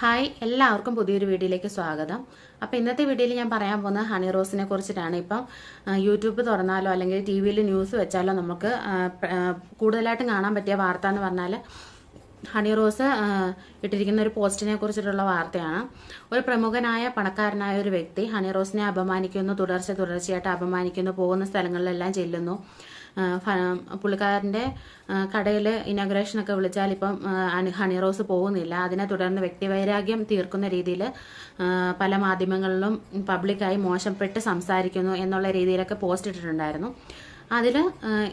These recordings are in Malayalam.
ഹായ് എല്ലാവർക്കും പുതിയൊരു വീഡിയോയിലേക്ക് സ്വാഗതം. അപ്പോൾ ഇന്നത്തെ വീഡിയോയിൽ ഞാൻ പറയാൻ പോകുന്നത് ഹണി റോസിനെ കുറിച്ചിട്ടാണ്. ഇപ്പം യൂട്യൂബ് തുറന്നാലോ അല്ലെങ്കിൽ ടി വിയിൽ ന്യൂസ് വെച്ചാലോ നമുക്ക് കൂടുതലായിട്ടും കാണാൻ പറ്റിയ വാർത്ത എന്ന് പറഞ്ഞാൽ ഹണി റോസ് ഇട്ടിരിക്കുന്ന ഒരു പോസ്റ്റിനെ കുറിച്ചിട്ടുള്ള വാർത്തയാണ്. ഒരു പ്രമുഖനായ പണക്കാരനായ ഒരു വ്യക്തി ഹണി റോസിനെ അപമാനിക്കുന്നു തുടർച്ച തുടർച്ചയായിട്ട് അപമാനിക്കുന്നു പോകുന്ന സ്ഥലങ്ങളിലെല്ലാം ചെല്ലുന്നു. പുള്ളിക്കാരന്റെ കടയിൽ ഇനാഗ്രേഷനൊക്കെ വിളിച്ചാൽ ഇപ്പം ഹണി- റോസ് പോകുന്നില്ല. അതിനെ തുടർന്ന് വ്യക്തിവൈരാഗ്യം തീർക്കുന്ന രീതിയിൽ പല മാധ്യമങ്ങളിലും പബ്ലിക്കായി മോശപ്പെട്ട് സംസാരിക്കുന്നു എന്നുള്ള രീതിയിലൊക്കെ പോസ്റ്റ് ഇട്ടിട്ടുണ്ടായിരുന്നു. അതിൽ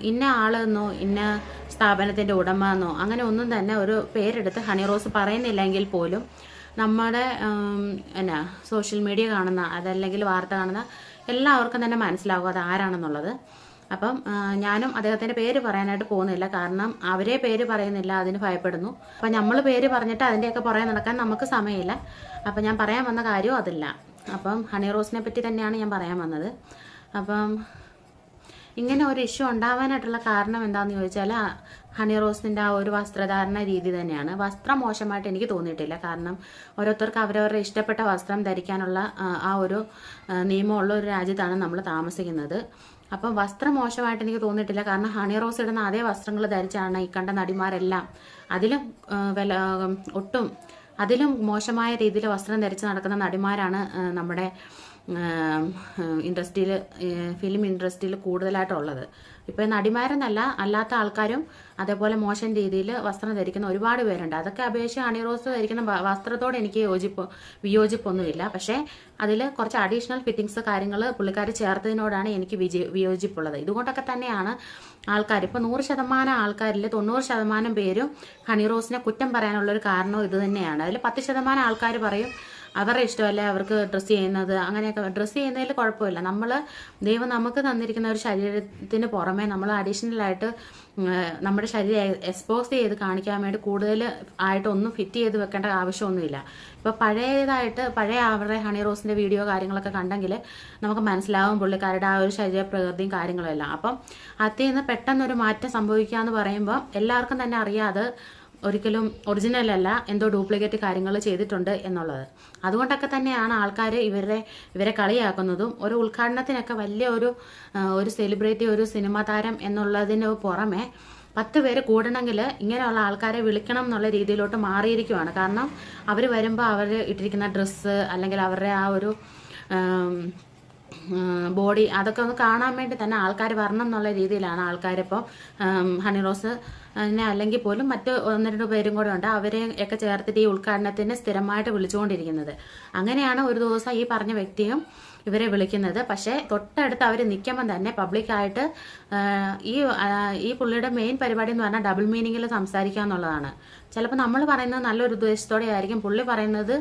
ഇന്ന ആളെന്നോ ഇന്ന സ്ഥാപനത്തിന്റെ ഉടമ എന്നോ അങ്ങനെ ഒന്നും തന്നെ ഒരു പേരെടുത്ത് ഹണി റോസ് പറയുന്നില്ലെങ്കിൽ പോലും നമ്മുടെ എന്നാ സോഷ്യൽ മീഡിയ കാണുന്ന അതല്ലെങ്കിൽ വാർത്ത കാണുന്ന എല്ലാവർക്കും തന്നെ മനസ്സിലാവും അത് ആരാണെന്നുള്ളത്. അപ്പം ഞാനും അദ്ദേഹത്തിന്റെ പേര് പറയാനായിട്ട് പോകുന്നില്ല. കാരണം അവരെ പേര് പറയുന്നില്ല അതിന് ഭയപ്പെടുന്നു. അപ്പം നമ്മൾ പേര് പറഞ്ഞിട്ട് അതിന്റെയൊക്കെ പുറകെ നടക്കാൻ നമുക്ക് സമയമില്ല. അപ്പം ഞാൻ പറയാൻ വന്ന കാര്യവും അതില്ല. അപ്പം ഹണി റോസിനെ പറ്റി തന്നെയാണ് ഞാൻ പറയാൻ വന്നത്. അപ്പം ഇങ്ങനെ ഒരു ഇഷ്യൂ ഉണ്ടാവാനായിട്ടുള്ള കാരണം എന്താണെന്ന് ചോദിച്ചാൽ ഹണി റോസിന്റെ ആ ഒരു വസ്ത്രധാരണ രീതി തന്നെയാണ്. വസ്ത്രം മോശമായിട്ട് എനിക്ക് തോന്നിയിട്ടില്ല. കാരണം ഓരോരുത്തർക്ക് അവരവരുടെ ഇഷ്ടപ്പെട്ട വസ്ത്രം ധരിക്കാനുള്ള ആ ഒരു നിയമമുള്ള ഒരു രാജ്യത്താണ് നമ്മൾ താമസിക്കുന്നത്. അപ്പം വസ്ത്രം മോശമായിട്ട് എനിക്ക് തോന്നിയിട്ടില്ല. കാരണം ഹണി റോസ് ഇടുന്ന അതേ വസ്ത്രങ്ങൾ ധരിച്ചാണ് ഈ കണ്ട നടിമാരെല്ലാം. അതിലും വില ഒട്ടും അതിലും മോശമായ രീതിയിൽ വസ്ത്രം ധരിച്ച് നടക്കുന്ന നടിമാരാണ് നമ്മുടെ ഇൻഡസ്ട്രിയിൽ ഫിലിം ഇൻഡസ്ട്രിയിൽ കൂടുതലായിട്ടുള്ളത്. ഇപ്പോൾ നടിമാരെന്നല്ല അല്ലാത്ത ആൾക്കാരും അതേപോലെ മോശം രീതിയിൽ വസ്ത്രം ധരിക്കുന്ന ഒരുപാട് പേരുണ്ട്. അതൊക്കെ അപേക്ഷിച്ച് അണിറോസ് ധരിക്കുന്ന വസ്ത്രത്തോട് എനിക്ക് യോജിപ്പ് വിയോജിപ്പൊന്നുമില്ല. പക്ഷേ അതിൽ കുറച്ച് അഡീഷണൽ ഫിറ്റിങ്സ് കാര്യങ്ങൾ പുള്ളിക്കാർ ചേർത്തതിനോടാണ് എനിക്ക് വിജയ വിയോജിപ്പുള്ളത്. ഇതുകൊണ്ടൊക്കെ തന്നെയാണ് ആൾക്കാർ ഇപ്പോൾ നൂറ് ശതമാനം ആൾക്കാരിൽ തൊണ്ണൂറ് ശതമാനം പേരും ഹണി റോസിനെ കുറ്റം പറയാനുള്ളൊരു കാരണവും ഇത് തന്നെയാണ്. അതിൽ പത്ത് ശതമാനം ആൾക്കാർ പറയും അവരുടെ ഇഷ്ടമല്ല അവർക്ക് ഡ്രസ്സ് ചെയ്യുന്നത്? അങ്ങനെയൊക്കെ ഡ്രസ്സ് ചെയ്യുന്നതിൽ കുഴപ്പമില്ല. നമ്മൾ ദൈവം നമുക്ക് തന്നിരിക്കുന്ന ഒരു ശരീരത്തിന് പുറമെ നമ്മൾ അഡീഷണലായിട്ട് നമ്മുടെ ശരീരം എക്സ്പോസ് ചെയ്ത് കാണിക്കാൻ വേണ്ടി കൂടുതൽ ആയിട്ടൊന്നും ഫിറ്റ് ചെയ്ത് വെക്കേണ്ട ആവശ്യമൊന്നുമില്ല. ഇപ്പോൾ പഴയതായിട്ട് പഴയ അവരുടെ ഹണി റോസിന്റെ വീഡിയോ കാര്യങ്ങളൊക്കെ കണ്ടെങ്കിൽ നമുക്ക് മനസ്സിലാവും പുള്ളിക്കാരുടെ ആ ഒരു ശരീര പ്രകൃതിയും കാര്യങ്ങളും എല്ലാം. അപ്പം അതിൽ നിന്ന് പെട്ടെന്നൊരു മാറ്റം സംഭവിക്കുക എന്ന് പറയുമ്പോൾ എല്ലാവർക്കും തന്നെ അറിയാതെ ഒരിക്കലും ഒറിജിനൽ അല്ല എന്തോ ഡ്യൂപ്ലിക്കേറ്റ് കാര്യങ്ങൾ ചെയ്തിട്ടുണ്ട് എന്നുള്ളത്. അതുകൊണ്ടൊക്കെ തന്നെയാണ് ആൾക്കാർ ഇവരെ ഇവരെ കളിയാക്കുന്നതും ഒരു ഉദ്ഘാടനത്തിനൊക്കെ വലിയ ഒരു ഒരു സെലിബ്രിറ്റി ഒരു സിനിമാ താരം എന്നുള്ളതിന് പുറമെ പത്ത് പേര് കൂടണമെങ്കിൽ ഇങ്ങനെയുള്ള ആൾക്കാരെ വിളിക്കണം എന്നുള്ള രീതിയിലോട്ട് മാറിയിരിക്കുവാണ്. കാരണം അവർ വരുമ്പോൾ അവർ ഇട്ടിരിക്കുന്ന ഡ്രസ്സ് അല്ലെങ്കിൽ അവരുടെ ആ ഒരു ബോഡി അതൊക്കെ ഒന്ന് കാണാൻ വേണ്ടി തന്നെ ആൾക്കാർ വരണം എന്നുള്ള രീതിയിലാണ് ആൾക്കാരിപ്പോൾ ഹണി റോസ് അല്ലെങ്കിൽ പോലും മറ്റ് ഒന്ന് രണ്ട് പേരും കൂടെ ഉണ്ട്. അവരെ ഒക്കെ ചേർത്തിട്ട് ഈ ഉദ്ഘാടനത്തിന് സ്ഥിരമായിട്ട് വിളിച്ചുകൊണ്ടിരിക്കുന്നത്. അങ്ങനെയാണ് ഒരു ദിവസം ഈ പറഞ്ഞ വ്യക്തിയും ഇവരെ വിളിക്കുന്നത്. പക്ഷേ തൊട്ടടുത്ത് അവർ നിൽക്കുമ്പോൾ തന്നെ പബ്ലിക്കായിട്ട് ഈ ഈ പുള്ളിയുടെ മെയിൻ പരിപാടി എന്ന് പറഞ്ഞാൽ ഡബിൾ മീനിങ്ങിൽ സംസാരിക്കുക എന്നുള്ളതാണ്. ചിലപ്പോൾ നമ്മൾ പറയുന്നത് നല്ലൊരു ഉദ്ദേശത്തോടെ ആയിരിക്കും പുള്ളി പറയുന്നത്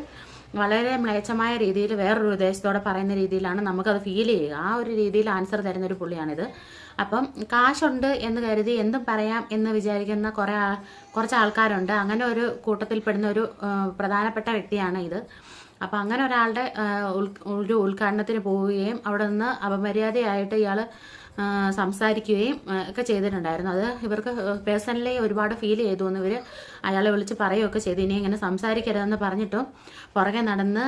വളരെ മ്ലേച്ഛമായ രീതിയിൽ വേറൊരു ഉദ്ദേശത്തോടെ പറയുന്ന രീതിയിലാണ് നമുക്കത് ഫീൽ ചെയ്യുക. ആ ഒരു രീതിയിൽ ആൻസർ തരുന്ന ഒരു പുള്ളിയാണിത്. അപ്പം കാശുണ്ട് എന്ന് കരുതി എന്തും പറയാം എന്ന് വിചാരിക്കുന്ന കുറേ കുറച്ച് ആൾക്കാരുണ്ട്. അങ്ങനെ ഒരു കൂട്ടത്തിൽപ്പെടുന്ന ഒരു പ്രധാനപ്പെട്ട വ്യക്തിയാണ് ഇത്. അപ്പം അങ്ങനെ ഒരാളുടെ ഒരു ഉദ്ഘാടനത്തിന് പോവുകയും അവിടെ നിന്ന് അപമര്യാദയായിട്ട് ഇയാൾ സംസാരിക്കുകയും ഒക്കെ ചെയ്തിട്ടുണ്ടായിരുന്നു. അത് ഇവർക്ക് പേഴ്സണലി ഒരുപാട് ഫീൽ ചെയ്തു എന്ന് ഇവർ അയാളെ വിളിച്ച് പറയുകയൊക്കെ ചെയ്തു. ഇനി ഇങ്ങനെ സംസാരിക്കരുതെന്ന് പറഞ്ഞിട്ടും പുറകെ നടന്ന്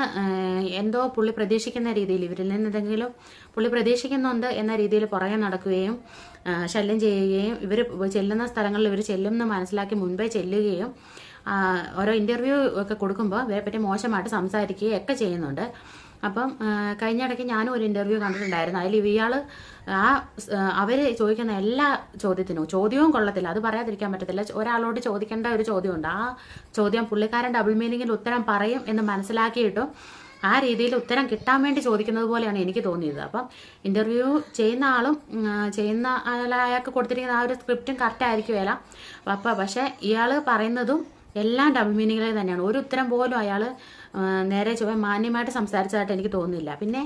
എന്തോ പുള്ളി പ്രതീക്ഷിക്കുന്ന രീതിയിൽ ഇവരിൽ നിന്ന് എന്തെങ്കിലും പുള്ളി പ്രതീക്ഷിക്കുന്നുണ്ട് എന്ന രീതിയിൽ പുറകെ നടക്കുകയും ശല്യം ചെയ്യുകയും ഇവർ ചെല്ലുന്ന സ്ഥലങ്ങളിൽ ഇവർ ചെല്ലും എന്ന് മനസ്സിലാക്കി മുൻപേ ചെല്ലുകയും ഓരോ ഇന്റർവ്യൂ ഒക്കെ കൊടുക്കുമ്പോൾ ഇവരെ പറ്റി മോശമായിട്ട് സംസാരിക്കുകയും ഒക്കെ ചെയ്യുന്നുണ്ട്. അപ്പം കഴിഞ്ഞ ഇടയ്ക്ക് ഞാനും ഒരു ഇന്റർവ്യൂ കണ്ടിട്ടുണ്ടായിരുന്നു. അതിൽ ഇയാൾ ആ അവർ ചോദിക്കുന്ന എല്ലാ ചോദ്യത്തിനും ചോദ്യവും കൊള്ളത്തില്ല. അത് പറയാതിരിക്കാൻ പറ്റത്തില്ല. ഒരാളോട് ചോദിക്കേണ്ട ഒരു ചോദ്യമുണ്ട്. ആ ചോദ്യം പുള്ളിക്കാരൻ ഡബിൾ മീനിങ്ങിൽ ഉത്തരം പറയും എന്ന് മനസ്സിലാക്കിയിട്ടും ആ രീതിയിൽ ഉത്തരം കിട്ടാൻ വേണ്ടി ചോദിക്കുന്നത് പോലെയാണ് എനിക്ക് തോന്നിയത്. അപ്പം ഇന്റർവ്യൂ ചെയ്യുന്ന ആളും ചെയ്യുന്ന അയാൾക്ക് കൊടുത്തിരിക്കുന്ന ആ ഒരു സ്ക്രിപ്റ്റും കറക്റ്റ് ആയിരിക്കുമല്ല അപ്പം പക്ഷേ ഇയാൾ പറയുന്നതും എല്ലാം ഡബിൾ മീനിങ്ങിൽ തന്നെയാണ്. ഒരു ഉത്തരം പോലും അയാൾ നേരെ ചൊവ്വ മാന്യമായിട്ട് സംസാരിച്ചതായിട്ട് എനിക്ക് തോന്നുന്നില്ല. പിന്നെ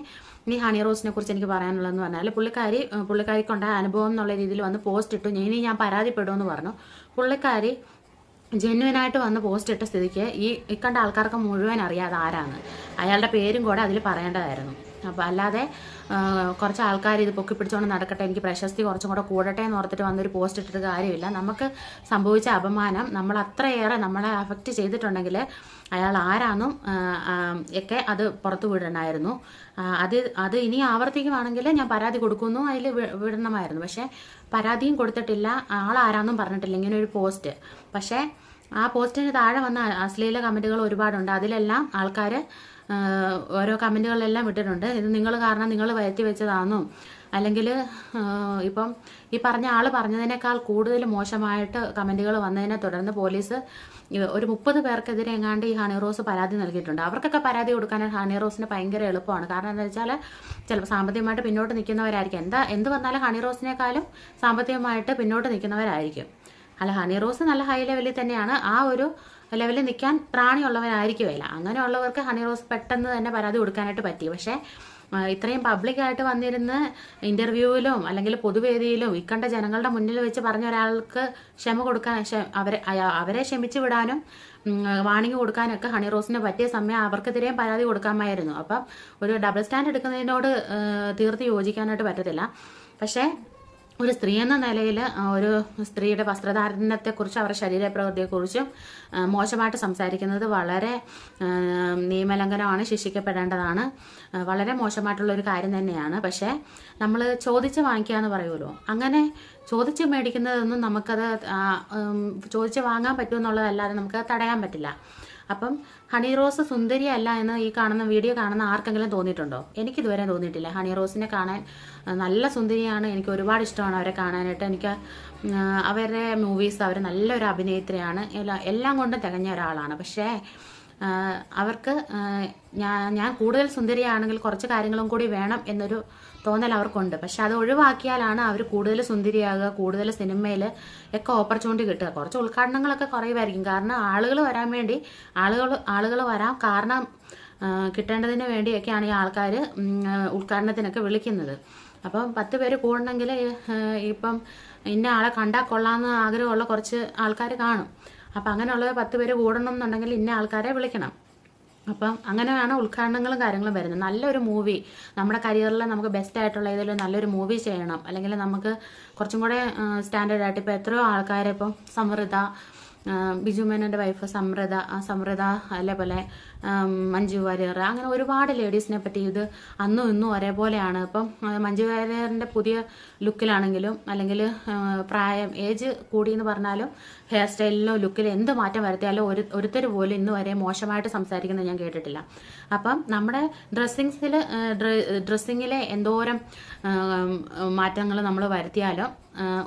ഈ ഹണി റോസിനെ കുറിച്ച് എനിക്ക് പറയാനുള്ളതെന്ന് പറഞ്ഞാൽ പുള്ളിക്കാരി പുള്ളിക്കാരിക്കുണ്ടായ അനുഭവം എന്നുള്ള രീതിയിൽ വന്ന് പോസ്റ്റ് ഇട്ടു. ഇനി ഞാൻ പരാതിപ്പെടുമെന്ന് പറഞ്ഞു. പുള്ളിക്കാരി ജെന്യുവനായിട്ട് വന്ന് പോസ്റ്റ് ഇട്ട സ്ഥിതിക്ക് ഈ ഇക്കണ്ട ആൾക്കാർക്ക് മുഴുവൻ അറിയാതെ ആരാണ്. അയാളുടെ പേരും കൂടെ അതിൽ പറയേണ്ടതായിരുന്നു. അപ്പോൾ അല്ലാതെ കുറച്ച് ആൾക്കാർ ഇത് പൊക്കി പിടിച്ചുകൊണ്ട് നടക്കട്ടെ എനിക്ക് പ്രശസ്തി കുറച്ചും കൂടെ കൂടട്ടെ എന്ന് ഓർത്തിട്ട് വന്നൊരു പോസ്റ്റ് ഇട്ടിട്ട് കാര്യമില്ല. നമുക്ക് സംഭവിച്ച അപമാനം നമ്മൾ അത്രയേറെ നമ്മളെ അഫക്റ്റ് ചെയ്തിട്ടുണ്ടെങ്കിൽ അയാൾ ആരാന്നും ഒക്കെ അത് പുറത്തു വിടണമായിരുന്നു അത് അത് ഇനി ആവർത്തിക്കുവാണെങ്കിൽ ഞാൻ പരാതി കൊടുക്കുന്നു അതിൽ വിടണമായിരുന്നു. പക്ഷേ പരാതിയും കൊടുത്തിട്ടില്ല ആളാരാന്നും പറഞ്ഞിട്ടില്ല ഇങ്ങനെ ഒരു പോസ്റ്റ് പക്ഷേ ആ പോസ്റ്റിന് താഴെ വന്ന അശ്ലീല കമന്റുകൾ ഒരുപാടുണ്ട്. അതിലെല്ലാം ആൾക്കാർ ഓരോ കമന്റുകളെല്ലാം ഇട്ടിട്ടുണ്ട് ഇത് നിങ്ങൾ കാരണം നിങ്ങൾ വരുത്തി വെച്ചതാണെന്നും അല്ലെങ്കിൽ ഇപ്പം ഈ പറഞ്ഞ ആൾ പറഞ്ഞതിനേക്കാൾ കൂടുതൽ മോശമായിട്ട് കമന്റുകൾ വന്നതിനെ തുടർന്ന് പോലീസ് ഒരു മുപ്പത് പേർക്കെതിരെ എങ്ങാണ്ട് ഈ ഹണി റോസ് പരാതി നൽകിയിട്ടുണ്ട്. അവർക്കൊക്കെ പരാതി കൊടുക്കാൻ ഹണി റോസിന് ഭയങ്കര എളുപ്പമാണ്. കാരണം എന്താ വെച്ചാൽ ചിലപ്പോൾ സാമ്പത്തികമായിട്ട് പിന്നോട്ട് നിൽക്കുന്നവരായിരിക്കും. എന്താ എന്ത് വന്നാലും ഹണി റോസിനേക്കാളും സാമ്പത്തികമായിട്ട് പിന്നോട്ട് നിൽക്കുന്നവരായിരിക്കും. അല്ല ഹണി റോസ് നല്ല ഹൈ ലെവലിൽ തന്നെയാണ്. ആ ഒരു ലെവലിൽ നിൽക്കാൻ പ്രാണിയുള്ളവരായിരിക്കുമല്ല അങ്ങനെയുള്ളവർക്ക് ഹണി റോസ് പെട്ടെന്ന് തന്നെ പരാതി കൊടുക്കാനായിട്ട് പറ്റി. പക്ഷേ ഇത്രയും പബ്ലിക്കായിട്ട് വന്നിരുന്ന് ഇന്റർവ്യൂവിലും അല്ലെങ്കിൽ പൊതുവേദിയിലും ഇക്കണ്ട ജനങ്ങളുടെ മുന്നിൽ വെച്ച് പറഞ്ഞ ഒരാൾക്ക് ക്ഷമ കൊടുക്കാൻ അവരെ അവരെ ക്ഷമിച്ചു വിടാനും വാണിംഗ് കൊടുക്കാനൊക്കെ ഹണി റോസിന് പറ്റിയ സമയം അവർക്കെതിരെയും പരാതി കൊടുക്കാമായിരുന്നു. അപ്പം ഒരു ഡബിൾ സ്റ്റാൻഡ് എടുക്കുന്നതിനോട് തീർത്ത് യോജിക്കാനായിട്ട് പറ്റത്തില്ല. പക്ഷേ ഒരു സ്ത്രീ എന്ന നിലയിൽ ഒരു സ്ത്രീയുടെ വസ്ത്രധാരണത്തെക്കുറിച്ചും അവരുടെ ശരീരപ്രകൃതിയെക്കുറിച്ചും ആ, മോശമായിട്ട് സംസാരിക്കുന്നത് വളരെ നിയമലംഘനമാണ് ശിക്ഷിക്കപ്പെടേണ്ടതാണ്. വളരെ മോശമായിട്ടുള്ള ഒരു കാര്യം തന്നെയാണ്. പക്ഷേ നമ്മൾ ചോദിച്ച് വാങ്ങിക്കുക എന്ന് പറയുമല്ലോ. അങ്ങനെ ചോദിച്ച് മേടിക്കുന്നതൊന്നും നമുക്കത് ചോദിച്ച് വാങ്ങാൻ പറ്റുമെന്നുള്ളതല്ലാതെ നമുക്ക് തടയാൻ പറ്റില്ല. അപ്പം ഹണി റോസ് സുന്ദരിയല്ല എന്ന് ഈ കാണുന്ന വീഡിയോ കാണുന്ന ആർക്കെങ്കിലും തോന്നിയിട്ടുണ്ടോ? എനിക്കിതുവരെ തോന്നിയിട്ടില്ല. ഹണി റോസിനെ കാണാൻ നല്ല സുന്ദരിയാണ്. എനിക്ക് ഒരുപാട് ഇഷ്ടമാണ് അവരെ കാണാനായിട്ട്. എനിക്ക് അവരുടെ മൂവീസ് അവർ നല്ലൊരു അഭിനേത്രിയാണ്. എല്ലാം കൊണ്ടും തികഞ്ഞ ഒരാളാണ്. പക്ഷേ അവർക്ക് ഞാൻ ഞാൻ കൂടുതൽ സുന്ദരിയാണെങ്കിൽ കുറച്ച് കാര്യങ്ങളും കൂടി വേണം എന്നൊരു തോന്നൽ അവർക്കുണ്ട്. പക്ഷെ അത് ഒഴിവാക്കിയാലാണ് അവർ കൂടുതൽ സുന്ദരിയാകുക കൂടുതൽ സിനിമയിൽ ഒക്കെ ഓപ്പർച്യൂണിറ്റി കിട്ടുക. കുറച്ച് ഉദ്ഘാടനങ്ങളൊക്കെ കുറയുമായിരിക്കും. കാരണം ആളുകൾ വരാൻ വേണ്ടി ആളുകൾ ആളുകൾ വരാൻ കാരണം കിട്ടേണ്ടതിന് വേണ്ടിയൊക്കെയാണ് ഈ ആൾക്കാർ ഉദ്ഘാടനത്തിനൊക്കെ വിളിക്കുന്നത്. അപ്പം പത്ത് പേര് കൂടണമെങ്കിൽ ഇപ്പം ഇന്ന ആളെ കണ്ടാൽ കൊള്ളാമെന്ന് ആഗ്രഹമുള്ള കുറച്ച് ആൾക്കാർ കാണും. അപ്പം അങ്ങനെയുള്ളത് പത്ത് പേര് കൂടണം എന്നുണ്ടെങ്കിൽ ഇന്ന ആൾക്കാരെ വിളിക്കണം. അപ്പം അങ്ങനെയാണ് ഉദ്ഘാടനങ്ങളും കാര്യങ്ങളും വരുന്നത്. നല്ലൊരു മൂവി നമ്മുടെ കരിയറിൽ നമുക്ക് ബെസ്റ്റ് ആയിട്ടുള്ള ഏതെങ്കിലും നല്ലൊരു മൂവി ചെയ്യണം. അല്ലെങ്കിൽ നമുക്ക് കുറച്ചും കൂടെ സ്റ്റാൻഡേർഡ് ആയിട്ട് ഇപ്പോൾ എത്രയോ ആൾക്കാരെ ഇപ്പം സമൃദ്ധ ബിജു മേനന്റെ വൈഫ് സമൃദ്ധ ആ സമൃദ്ധ അതേപോലെ മഞ്ജു വാര്യർ. അങ്ങനെ ഒരുപാട് ലേഡീസിനെ പറ്റി ഇത് അന്നും ഇന്നും ഒരേപോലെയാണ്. ഇപ്പം മഞ്ജു വാര്യറിന്റെ പുതിയ ലുക്കിലാണെങ്കിലും അല്ലെങ്കിൽ പ്രായം ഏജ് കൂടി എന്ന് പറഞ്ഞാലും ഹെയർ സ്റ്റൈലിലോ ലുക്കിലോ എന്ത് മാറ്റം വരുത്തിയാലും ഒരു ഒരുത്തർ പോലും ഇന്ന് വരെ മോശമായിട്ട് സംസാരിക്കുന്നത് ഞാൻ കേട്ടിട്ടില്ല. അപ്പം നമ്മുടെ ഡ്രസ്സിങ്സിൽ ഡ്രസ്സിങ്ങിലെ എന്തോരം മാറ്റങ്ങൾ നമ്മൾ വരുത്തിയാലും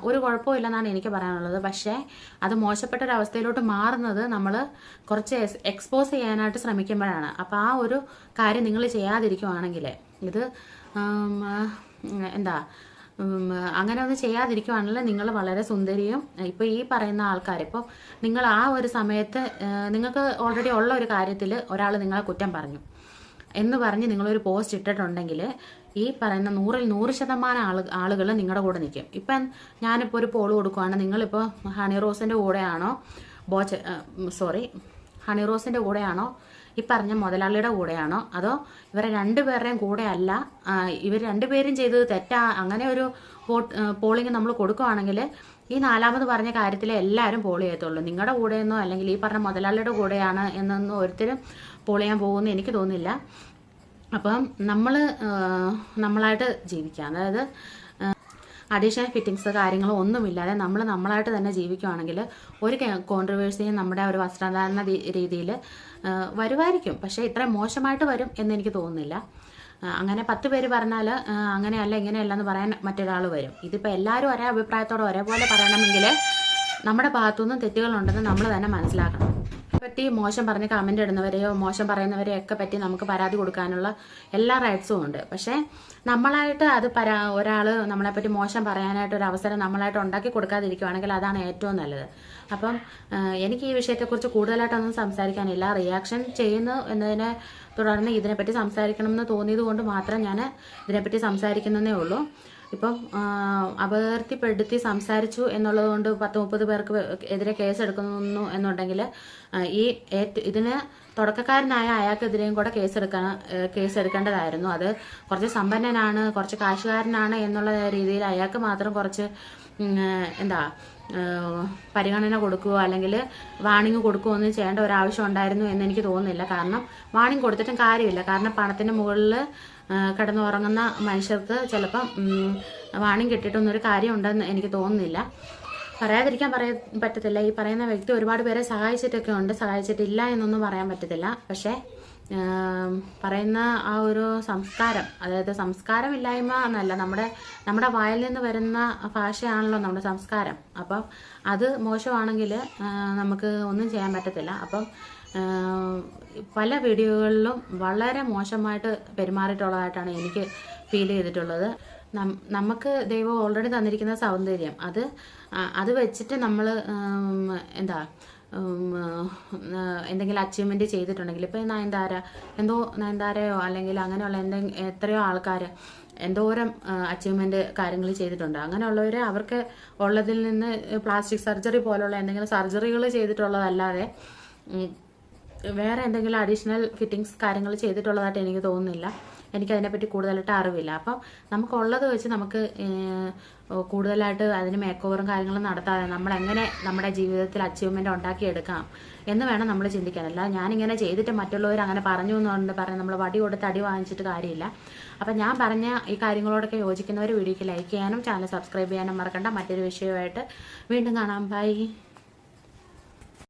ഒരു കുഴപ്പമില്ലെന്നാണ് എനിക്ക് പറയാനുള്ളത്. പക്ഷേ അത് മോശപ്പെട്ട ഒരു അവസ്ഥയിലോട്ട് മാറുന്നത് നമ്മൾ കുറച്ച് എക്സ്പോസ് ചെയ്യാനായിട്ട് ശ്രമിക്കുമ്പോഴാണ്. അപ്പോൾ ആ ഒരു കാര്യം നിങ്ങൾ ചെയ്യാതിരിക്കുവാണെങ്കിൽ ഇത് എന്താ അങ്ങനെ ഒന്നും ചെയ്യാതിരിക്കുവാണെങ്കിൽ നിങ്ങൾ വളരെ സുന്ദരിയും ഇപ്പോൾ ഈ പറയുന്ന ആൾക്കാർ ഇപ്പോൾ നിങ്ങൾ ആ ഒരു സമയത്ത് നിങ്ങൾക്ക് ഓൾറെഡി ഉള്ള ഒരു കാര്യത്തിൽ ഒരാൾ നിങ്ങളെ കുറ്റം പറഞ്ഞു. എന്ന് പറഞ്ഞ് നിങ്ങളൊരു പോസ്റ്റ് ഇട്ടിട്ടുണ്ടെങ്കിൽ ഈ പറയുന്ന നൂറിൽ നൂറ് ശതമാനം ആൾ ആളുകൾ നിങ്ങളുടെ കൂടെ നിൽക്കും. ഇപ്പം ഞാനിപ്പോൾ ഒരു പോൾ കൊടുക്കുവാണ്. നിങ്ങളിപ്പോൾ ഹണി റോസിന്റെ കൂടെയാണോ ബോച്ച സോറി ഹണി റോസിന്റെ കൂടെയാണോ ഈ പറഞ്ഞ മുതലാളിയുടെ കൂടെയാണോ? അതോ ഇവരെ രണ്ടുപേരുടെയും കൂടെ അല്ല ഇവർ രണ്ടുപേരും ചെയ്തത് തെറ്റാ അങ്ങനെ ഒരു വോട്ട് പോളിംഗ് നമ്മൾ കൊടുക്കുവാണെങ്കിൽ ഈ നാലാമത് പറഞ്ഞ കാര്യത്തിൽ എല്ലാവരും പോളി ചെയ്യത്തുള്ളൂ. നിങ്ങളുടെ കൂടെയെന്നോ അല്ലെങ്കിൽ ഈ പറഞ്ഞ മുതലാളിയുടെ കൂടെയാണ് എന്നൊന്നും ഒരിത്തരും പോൾ ചെയ്യാൻ പോകുമെന്ന് എനിക്ക് തോന്നുന്നില്ല. അപ്പം നമ്മൾ നമ്മളായിട്ട് ജീവിക്കാം. അതായത് അഡീഷണൽ ഫിറ്റിങ്സ് കാര്യങ്ങളോ ഒന്നുമില്ലാതെ നമ്മൾ നമ്മളായിട്ട് തന്നെ ജീവിക്കുകയാണെങ്കിൽ ഒരു കോൺട്രവേഴ്സിയും നമ്മുടെ ഒരു വസ്ത്രധാരണ രീതിയിൽ വരുമായിരിക്കും. പക്ഷേ ഇത്ര മോശമായിട്ട് വരും എന്നെനിക്ക് തോന്നുന്നില്ല. അങ്ങനെ പത്ത് പേര് പറഞ്ഞാൽ അങ്ങനെയല്ല ഇങ്ങനെയല്ല എന്ന് പറയാൻ മറ്റൊരാൾ വരും. ഇതിപ്പോൾ എല്ലാവരും ഒരേ അഭിപ്രായത്തോടെ ഒരേപോലെ പറയണമെങ്കിൽ നമ്മുടെ ഭാഗത്തുനിന്നും തെറ്റുകളുണ്ടെന്ന് നമ്മൾ തന്നെ മനസ്സിലാക്കണം. പറ്റി മോശം പറഞ്ഞ് കമന്റ് ഇടുന്നവരെയോ മോശം പറയുന്നവരെയോ ഒക്കെ പറ്റി നമുക്ക് പരാതി കൊടുക്കാനുള്ള എല്ലാ റൈറ്റ്സും ഉണ്ട്. പക്ഷേ നമ്മളായിട്ട് അത് പരാ ഒരാൾ നമ്മളെപ്പറ്റി മോശം പറയാനായിട്ട് ഒരു അവസരം നമ്മളായിട്ട് ഉണ്ടാക്കി കൊടുക്കാതിരിക്കുവാണെങ്കിൽ അതാണ് ഏറ്റവും നല്ലത്. അപ്പം എനിക്ക് ഈ വിഷയത്തെക്കുറിച്ച് കൂടുതലായിട്ടൊന്നും സംസാരിക്കാനില്ല. റിയാക്ഷൻ ചെയ്യുന്നു എന്നതിനെ തുടർന്ന് ഇതിനെപ്പറ്റി സംസാരിക്കണമെന്ന് തോന്നിയത് കൊണ്ട് മാത്രം ഞാൻ ഇതിനെപ്പറ്റി സംസാരിക്കുന്നതേ ഉള്ളൂ. ഇപ്പം അപകീർത്തിപ്പെടുത്തി സംസാരിച്ചു എന്നുള്ളത് കൊണ്ട് പത്ത് മുപ്പത് പേർക്ക് എതിരെ കേസെടുക്കുന്നു എന്നുണ്ടെങ്കിൽ ഈ ഇതിന് തുടക്കക്കാരനായ അയാൾക്കെതിരെയും കൂടെ കേസെടുക്കാൻ കേസെടുക്കേണ്ടതായിരുന്നു. അത് കുറച്ച് സമ്പന്നനാണ് കുറച്ച് കാശുകാരനാണ് എന്നുള്ള രീതിയിൽ അയാൾക്ക് മാത്രം കുറച്ച് എന്താ പരിഗണന കൊടുക്കുകയോ അല്ലെങ്കിൽ വാണിംഗ് കൊടുക്കുകയോ ഒന്നും ചെയ്യേണ്ട ഒരു ആവശ്യം ഉണ്ടായിരുന്നു എന്ന് എനിക്ക് തോന്നുന്നില്ല. കാരണം വാണിംഗ് കൊടുത്തിട്ടും കാര്യമില്ല. കാരണം പണത്തിന് മുകളിൽ കിടന്നുറങ്ങുന്ന മനുഷ്യർക്ക് ചിലപ്പം വാണിംഗ് കിട്ടിയിട്ടൊന്നും ഒരു കാര്യമുണ്ടെന്ന് എനിക്ക് തോന്നുന്നില്ല. പറയാതിരിക്കാൻ പറയാൻ പറ്റത്തില്ല. ഈ പറയുന്ന വ്യക്തി ഒരുപാട് പേരെ സഹായിച്ചിട്ടൊക്കെ ഉണ്ട്. സഹായിച്ചിട്ടില്ല എന്നൊന്നും പറയാൻ പറ്റത്തില്ല. പക്ഷേ പറയുന്ന ആ ഒരു സംസ്കാരം അതായത് സംസ്കാരമില്ലായ്മ എന്നല്ല നമ്മുടെ നമ്മുടെ വായിൽ നിന്ന് വരുന്ന ഭാഷയാണല്ലോ നമ്മുടെ സംസ്കാരം. അപ്പം അത് മോശമാണെങ്കിൽ നമുക്ക് ഒന്നും ചെയ്യാൻ പറ്റത്തില്ല. അപ്പം പല വീഡിയോകളിലും വളരെ മോശമായിട്ട് പെരുമാറിയിട്ടുള്ളതായിട്ടാണ് എനിക്ക് ഫീൽ ചെയ്തിട്ടുള്ളത്. നമുക്ക് ദൈവം ഓൾറെഡി തന്നിരിക്കുന്ന സൗന്ദര്യം അത് അത് വെച്ചിട്ട് നമ്മൾ എന്താ എന്തെങ്കിലും അച്ചീവ്മെന്റ് ചെയ്തിട്ടുണ്ടെങ്കിൽ ഇപ്പോൾ നയൻതാര എന്തോ നയൻതാരയോ അല്ലെങ്കിൽ അങ്ങനെയുള്ള എന്തെങ്കിലും എത്രയോ ആൾക്കാർ എന്തോരം അച്ചീവ്മെന്റ് കാര്യങ്ങൾ ചെയ്തിട്ടുണ്ട്. അങ്ങനെയുള്ളവർ അവർക്ക് ഉള്ളതിൽ നിന്ന് പ്ലാസ്റ്റിക് സർജറി പോലുള്ള എന്തെങ്കിലും സർജറികൾ ചെയ്തിട്ടുള്ളതല്ലാതെ വേറെ എന്തെങ്കിലും അഡീഷണൽ ഫിറ്റിങ്സ് കാര്യങ്ങൾ ചെയ്തിട്ടുള്ളതായിട്ട് എനിക്ക് തോന്നുന്നില്ല. എനിക്കതിനെപ്പറ്റി കൂടുതലായിട്ട് അറിവില്ല. അപ്പം നമുക്കുള്ളത് വെച്ച് നമുക്ക് കൂടുതലായിട്ട് അതിന് മേക്ക് ഓവറും കാര്യങ്ങളും നടത്താതെ നമ്മൾ എങ്ങനെ നമ്മുടെ ജീവിതത്തിൽ അച്ചീവ്മെന്റ് ഉണ്ടാക്കിയെടുക്കാം എന്ന് വേണം നമ്മൾ ചിന്തിക്കാൻ. അല്ല ഞാനിങ്ങനെ ചെയ്തിട്ട് മറ്റുള്ളവർ അങ്ങനെ പറഞ്ഞു എന്നുകൊണ്ട് പറഞ്ഞ് നമ്മൾ വടി കൊടുത്ത് അടി വാങ്ങിച്ചിട്ട് കാര്യമില്ല. അപ്പം ഞാൻ പറഞ്ഞ ഈ കാര്യങ്ങളോടൊക്കെ യോജിക്കുന്നവർ വീഡിയോക്ക് ലൈക്ക് ചെയ്യാനും ചാനൽ സബ്സ്ക്രൈബ് ചെയ്യാനും മറക്കണ്ട. മറ്റൊരു വിഷയമായിട്ട് വീണ്ടും കാണാം. ബൈ